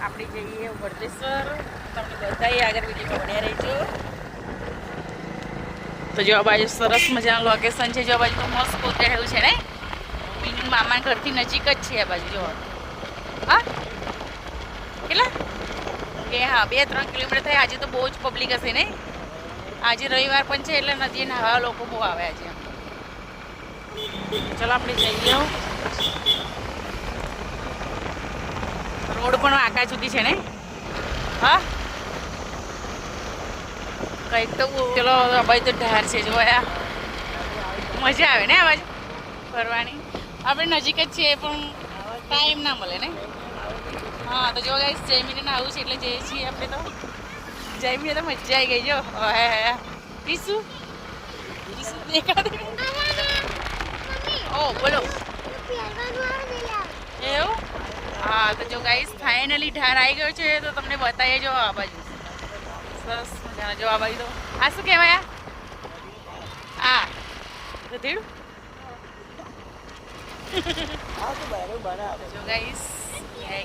આપણે જઈએ વરદેશ્વર. તમને બધાએ આગળ વિડીયોમાં બન્યા રહીજો. તો જો આ બાજુ સરસ મજાનું લોકેશન છે. જો આ બાજુ મસ્ત પોતે એવું છે ને? મીનું મામા ઘરથી નજીક જ છે આ બાજુ, જો. હા? કેટલા? કે હા, બે, ત્રણ કિલોમીટર થાય. આજે તો બહુ જ પબ્લિક હશે ને? આજે રવિવાર પણ છે એટલે નદી નાહવા લોકો બહુ આવે આજે. ચલો આપણે જઈએ રોડ પણ આકા સુધી છે ને? હા? કંઈક તો ચલો ભાઈ તો ઢાર છે જોયા મજા આવે ને આ બાજુ? ફરવાની. આપણે નજીક જ છીએ પણ ટાઈમ ના મળે ને? હા તો જો ગાઈસ જયમીને આવું છે એટલે જઈએ છીએ આપણે તો. જયમીને તો મજા આવી ગઈ જો. હે હે ટીસુ ટીસુ દેખાડે ઓ બોલો. એવું? હા, તો જો ગાઈસ ફાઇનલી ઢાર આવી ગયો છે, તો તમને બતાવીએ જો આ બાજુ. સરસ મજાના જો આ બાજુ તો. આ શું કહેવાય આ? ગધેડું? જો ગાઈસ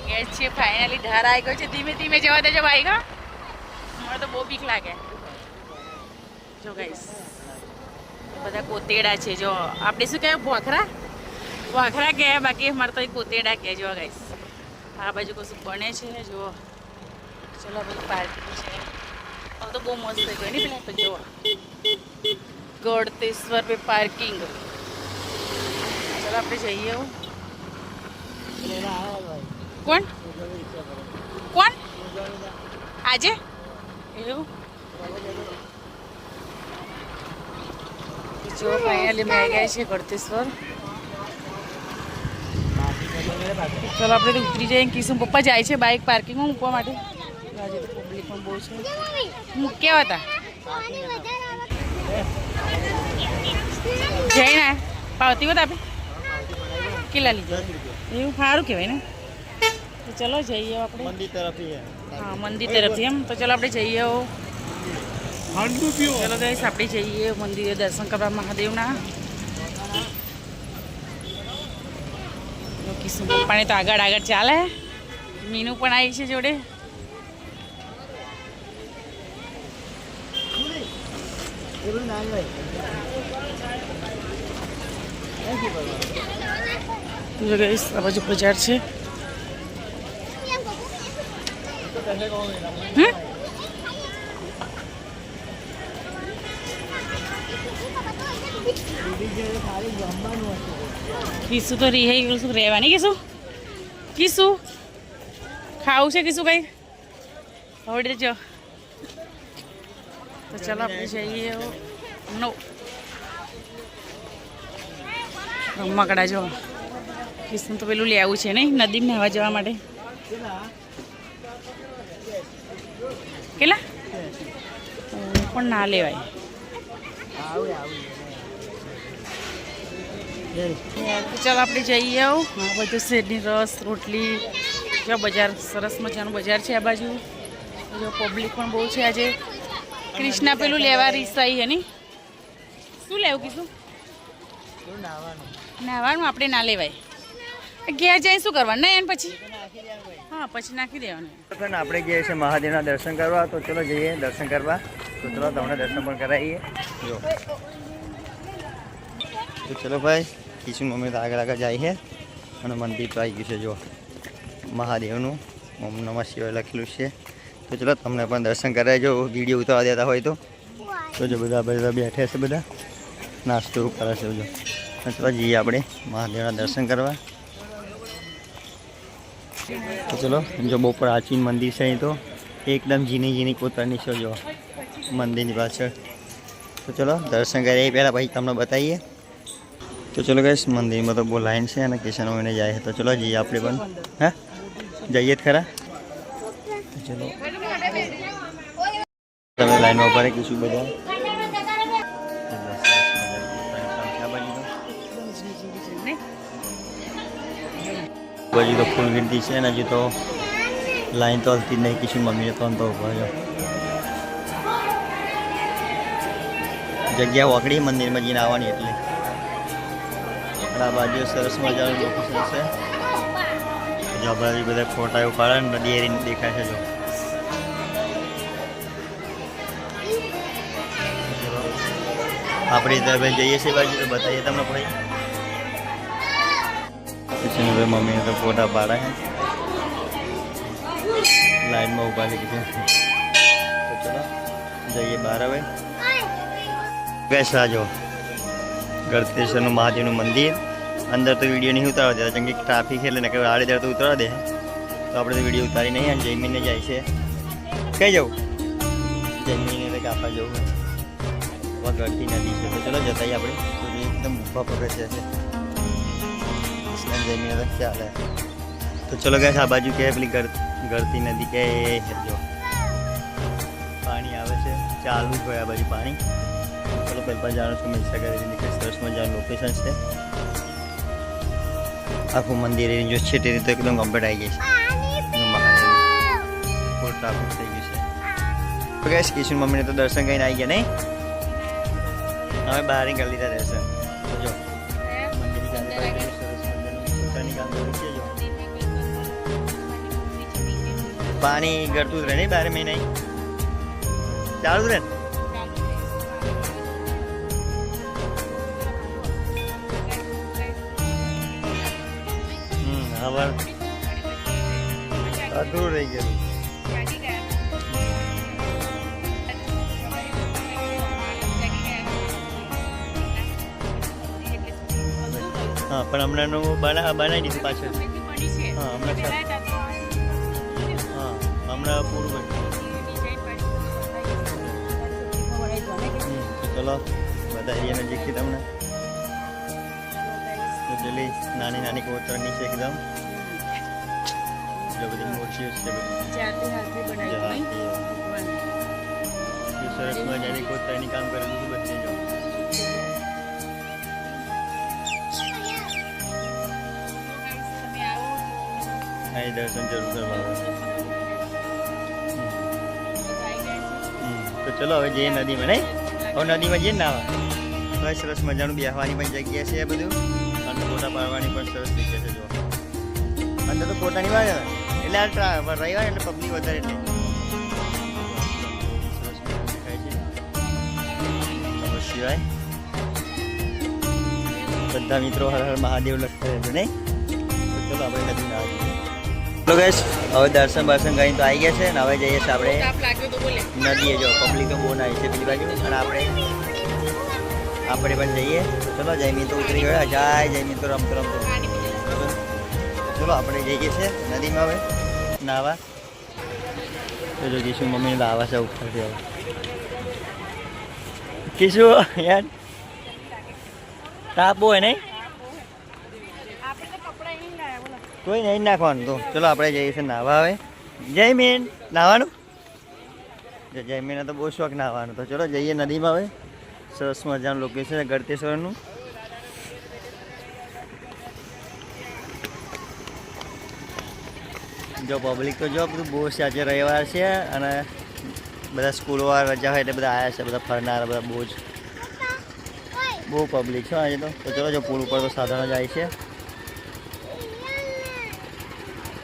ગયા છે ફાઇનલી ઢાર આવી ગયો છે. ધીમે ધીમે જવા દેજો ભાઈ, હા. મને તો બહુ બીક લાગે. જો બધા કોતેડા છે, જો. આપણે શું કહેવાય, ભોખરા? ભોખરા કહે બાકી અમારે તો કોતેડા કહે જો ગાઈસ આ બાજુ કશું બને છે જો ચલો, બધું પાર્કિંગ છે. હવે તો બહુ મસ્ત થઈ ગયું ને પેલા તો જો ગળતેશ્વર પે પાર્કિંગ. ચલો, આપણે જઈએ એવું કોણ? કોણ? આજે? એવું? જો ફાઇનલી મેં આવી ગયા છે ગળતેશ્વર. ચલો આપણે તો ઉતરી જઈએ કિસુમ પપ્પા જાય છે બાઇક પાર્કિંગમાં મૂકવા માટે. આજે તો પબ્લિક પણ બહુ છે. મૂક્યા હતા? જઈને પાવતી હોત આપે? કેટલા લીધા? એવું સારું કહેવાય ને. તો ચલો જઈએ આપણે. મંદિર તરફથી હા મંદિર તરફથી એમ. તો ચલો આપણે જઈએ ચલો ગઈશ આપણે જઈએ મંદિરે દર્શન કરવા મહાદેવના. કિશન પપ્પાને તો આગળ આગળ ચાલે. મીનુ પણ આવી છે જોડે. આ બાજુ બજાર છે. હમ? કીશું તો રિહાઈ ગયું શું રહેવાની કીશું કીશું ખાવું છે કીશું કંઈ આવડે જો તો ચાલો આપણે જઈએ નો રમકડા જો કીશું તો પેલું લેવું છે નહીં નદીમાં નાહવા જવા માટે કેટલા પણ ના લેવાય તો ચાલો આપણે જઈએ આવું. બધું શેરની રસ, રોટલી, જો બજાર, સરસ મજાનું બજાર છે આ બાજુ. જો પબ્લિક પણ બહુ છે આજે. ક્રિષ્ના પેલું લેવા રીસાઈ એની ની? શું લેવું કીધું? નાવાનું. આપણે ના લેવાય. ઘેર જાય શું કરવાનું? નહીં એને પછી? હા, પછી નાખી દેવાનું. આપણે જઈએ છીએ મહાદેવના દર્શન કરવા. તો ચલો જઈએ દર્શન કરવા. તો ચલો તમને દર્શન પણ કરાવીએ. જો. તો ચલો ભાઈ કિશન મમ્મી તો આગળ આગળ જાય છે અને મંદિર તો આવી ગયું છે, જો. મહાદેવનું, ઓમ નમઃ શિવાય લખેલું છે. તો ચલો, તમને પણ દર્શન કરાય જો, વીડિયો ઉતારવા દેતા હોય તો. તો જો, બધા બધા બેઠે છે બધા. નાસ્તો કરે છે, જો. ચલો, જઈએ આપણે મહાદેવના દર્શન કરવા. તો ચલો, જો બહુ પ્રાચીન મંદિર છે અહીં તો. એકદમ ઝીણી ઝીણી કોતરની છે, જો. મંદિરની પાછળ. તો ચલો, દર્શન કરીએ. પહેલાં પછી તમને બતાવીએ. તો ચલો ગઈશ મંદિરમાં તો બહુ લાઈન છે અને કિશન મમ્મીને જાય તો ચલો જઈએ આપણે પણ. હા? જઈએ જ ખરા? તો ચલો. તમે લાઈનમાં ઊભા કીશું બધા? હજી તો ફૂલ ગીરતી છે ને હજી તો લાઈન તો હલતી જ નહીં. કિશન મમ્મીને તો તો ઊભા જગ્યા વકડી મંદિરમાં જઈને આવવાની એટલે. અને આ બાજુ સરસ મજાનું લોકેશન છે. જો આ બાજુ બધા ફોટા એવું પાડે ને નદી એરી દેખાય છે જો. આપણે ત્યાં ભાઈ જઈએ છીએ બાજુ તો બતાવીએ તમને ભાઈ પછી ભાઈ મમ્મીને તો ફોટા પાડે લાઈનમાં ઊભા છે કીધું. તો ચલો જઈએ બહાર હવે. ગેસ જો. ગળતેશ્વરનું મહાદેવનું મંદિર. અંદર તો વીડિયો નહીં ઉતારવા દેતા, કેમ કે ટ્રાફિક એટલે નકર આડે દર તો ઉતારવા દે. તો આપણે તો વીડિયો ઉતારી નહીં, અને જમીને જાય છે. કઈ જવું? જયમીને તો કાપા જવું. હવે ગળતી નદી છે, તો ચલો જતા આપણે. એકદમ ઊભા પગથિયા છે જયમીને તો ચાલે તો ચલો ગયા આ બાજુ કે પેલી ગળ ગળતી નદી કે એ જો. પાણી આવે છે, ચાલુ હોય આ બાજુ પાણી. ચલો પહેલાં જાણો છો મહીસાગર કે સરસ મજાનું લોકેશન છે. આખું મંદિર એની જો છે તેની તો એકદમ કમ્પ્લીટ આવી ગઈ છે એનું મહાદેવ ફૂલ ટ્રાફિક થઈ ગયું છે તો ગેસ કિશન મમ્મીને તો દર્શન કરીને આવી ગયા નહીં હવે બહાર કરી લીધા દર્શન તો જો મંદિરની આજુબાજુ સરસ મજાનું પોતાની ગામડું છે જો પાણી ગળતું જ રહે નહીં બારે મહિને ચાલુ જ રહે ને? હવે અધૂરું રહી ગયું. હા પણ હમણાંનું બના બનાવી દીધું પાછળ હા હમણાં હા હમણાં પૂરું બન્યું. ચલો બધા એરિયા નજીકથી તમને. પેલી નાની નાની કોતરણી છે એકદમ. જો બધી મૂર્તિઓ છે બધી જહાતી. જે સરસ મજાની કોતરણી કામ કરેલું છે બધી જો અહીં દર્શન જરૂર કરવા આવે. હમ, તો ચલો હવે જઈએ નદીમાં નહીં હવે નદીમાં જઈએ ને નાવા હવે સરસ મજાનું બેસવાની પણ જગ્યા છે બધું અને ફોટા પાડવાની પણ સરસ જગ્યા છે જો અંદર તો ફોટાની વાત હોય. એટલે રવિવાર એટલે પબ્લિક વધારે એટલે બધા મિત્રો હર હર મહાદેવ લખતા રહેજો નહીં? તો ચલો આપણે નદીમાં આવીએ ચલો ગેસ હવે દર્શન બર્શન કરીને તો આવી ગયા છે ને હવે જઈએ છીએ આપણે નદીએ જો પબ્લિક તો બહુ ના છે બીજી બાજુ. અને આપણે આપણે પણ જઈએ. ચલો જય તો ઉતરી ગયા. જય જયમીન તો રમતો રમતો. ચલો આપણે જઈએ છીએ નદીમાં હવે. નાવા. તો જો મમ્મી મમ્મીને લાવા છે ઉપરથી હવે. કીશું, યાર. તાપ હોય નહીં? કોઈ નહીં નાખવાનું તો. ચલો આપણે જઈએ છીએ નાવા હવે. જયમીન નાવાનું? જો મેન તો બહુ શોખ નાહવાનો તો. ચલો જઈએ નદીમાં હવે. સરસ મજાનું લોકેશન ગળતેશ્વરનું. જો પબ્લિક તો જો, બધું બહુ છે આજે રવિવાર છે અને બધા સ્કૂલવાળા રજા હોય એટલે બધા આવ્યા છે, બધા ફરનારા, બધા બહુ જ બહુ પબ્લિક છે આજે તો. તો ચલો જો પુલ ઉપર તો સાધનો જાય છે.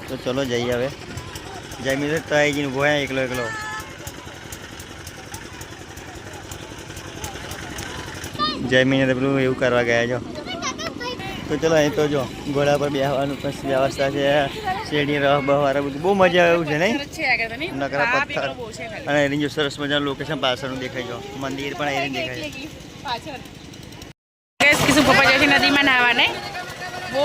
તો ચલો જઈએ હવે. જમી તો તઈ જઈને ઊભો એકલો એકલો. જમીને તો પેલું એવું કરવા ગયા છો. તો ચલો અહીં તો જો, ઘોડા પર બેસવાનું પણ વ્યવસ્થા છે. શેરડી રહ બહવારા બધું બહુ મજા આવે એવું છે નહીં? નકરા પથ્થર. અને એની જો સરસ મજાનું લોકેશન પાછળનું દેખાય જો. મંદિર પણ એની દેખાય કીધું પપ્પા જાય છે નદીમાં નાહવા ને બહુ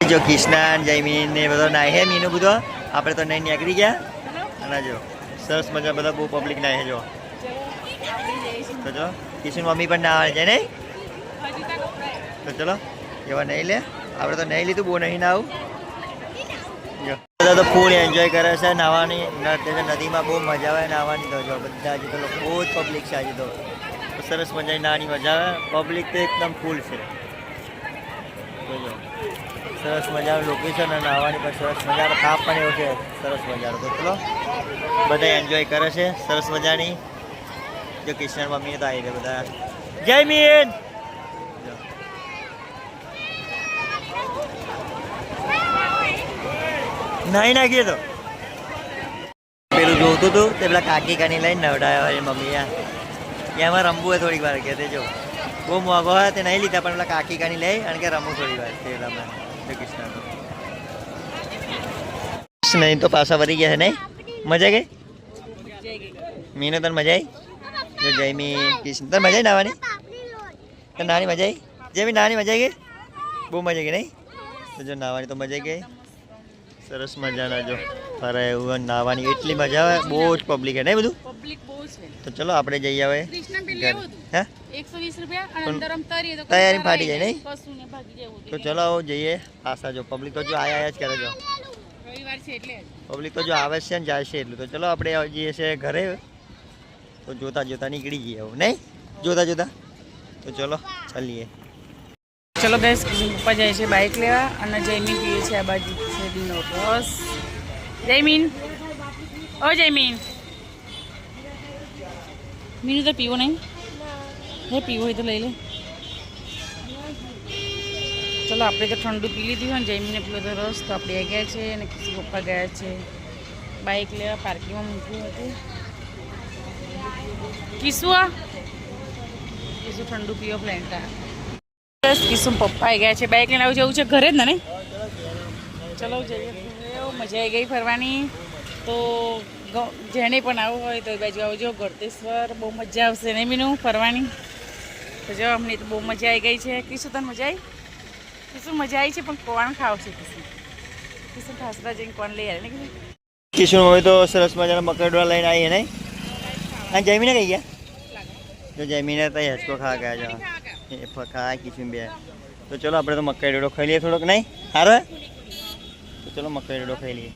જો કિષ્ણાન જયમીન ને બધો નાય હે મીનું બધો. આપણે તો નહીં નીકળી ગયા. અને જો સરસ મજા બધા બહુ પબ્લિક નાય હે જો. તો જો કિશન મમ્મી પણ ના આવે છે નહીં? તો ચલો, એવા નહીં લે. આપણે તો નહીં લીધું, બહુ નહીં ના આવું બધા તો ફૂલ એન્જોય કરે છે નાવાની નદીમાં બહુ મજા આવે નાવાની તો જો, બધા હજી તો લોકો બહુ જ પબ્લિક છે હજી તો. સરસ મજાની નાની મજા આવે. પબ્લિક તો એકદમ ફૂલ છે. સરસ મજાનું લોકેશન અને નાવાની પણ સરસ મજાનો કાપ પણ એવો છે, સરસ મજાનો તો ચલો, બધા એન્જોય કરે છે, સરસ મજાની. જો કિશન મમ્મી તો આવી રહ્યા બધા. જય મીન! નાઈ નાખીએ તો. પેલું જોતું હતું તે પેલા કાકી કાની લઈને નવડાવ્યા હોય મમ્મી આ. એમાં રમવું હોય થોડીક વાર કે તે જો. બહુ મોંઘો હોય તે નહીં લીધા, પણ પેલા કાકી કાની લઈ અને કે રમવું થોડી વાર તે પેલામાં કૃષ્ણ. નહીં તો પાછા વધી ગયા છે નહીં? મજા ગઈ? મીનો, તને મજા આવી? જો જયમી કૃષ્ણ. તને મજા આવી નાવાની? તને નાની મજા આવી? જયમી નાની મજા આવી ગઈ? બહુ મજા ગઈ નહીં? તો જો નાવાની તો મજા ગઈ. સરસ મજાના જો. અરે એવું નાવાની એટલી મજા આવે. બહુ જ પબ્લિક હે નહીં બધું? પબ્લિક બહુ છે. તો ચલો આપણે જઈ આવે. હે? એકસો વીસ રૂપિયા અને અંદર આમ તરીએ તો તૈયારી ફાટી જાય નહીં? કશું ને ભાગી જવું તો ચલો આવો જઈએ. પાછા જો પબ્લિક તો જો આયા આયા જ કરે જો. રવિવાર છે એટલે. પબ્લિક તો જો આવે છે ને જાય છે એટલું. તો ચલો આપણે જઈએ છીએ ઘરે. તો જોતા જોતા નીકળી જઈએ એવું નહીં? જોતા જોતા તો ચલો ચાલીએ. ચલો ગેસ પપ્પા જાય છે બાઇક લેવા અને જયમીન પીએ છે આ બાજુ શેરડીનો રસ જયમીન? ઓ જયમીન. મીનું તો પીવો નહીં. હે પીવો હોય તો લઈ લે. ચલો, આપણે તો ઠંડુ પી લીધું હોય ને જયમીને પીવો તો રસ, તો આપણે ગયા છે અને કિસી પપ્પા ગયા છે બાઇક લેવા પાર્કિંગમાં મૂક્યું હતું. કિસુ આ કિસુ ઠંડુ પીવો ફ્લેન્ટા બસ કિસુમ પપ્પા આવી ગયા છે. બાઇક લઈને આવું જવું છે ઘરે જ ને ચલો, જઈએ. મજા આવી ગઈ ફરવાની. તો જેને પણ આવવું હોય તો એ બાજુ આવજો. ગળતેશ્વર બહુ મજા આવશે ને મીનું, ફરવાની? તો જો, અમને તો બહુ મજા આવી ગઈ છે. કિશું તને મજા આવી? કિશુ મજા આવી છે, પણ કોણ ખાવશે કિશુ કિશું ઠાસરા જઈને કોણ લઈ આવે ને કિશોર હોય તો સરસ મજાના મકરડોળા લઈને આવીએ હા જમીને કહી ગયા? જો જમીને તૈયાર ખાવા ગયા છો. એ ફખા કિશોર બે તો ચલો આપણે તો મકાઈ ડોડો ખાઈ લઈએ થોડોક, નહીં? સારો હે? તો ચલો મકાઈ ડોડો ખાઈ લઈએ.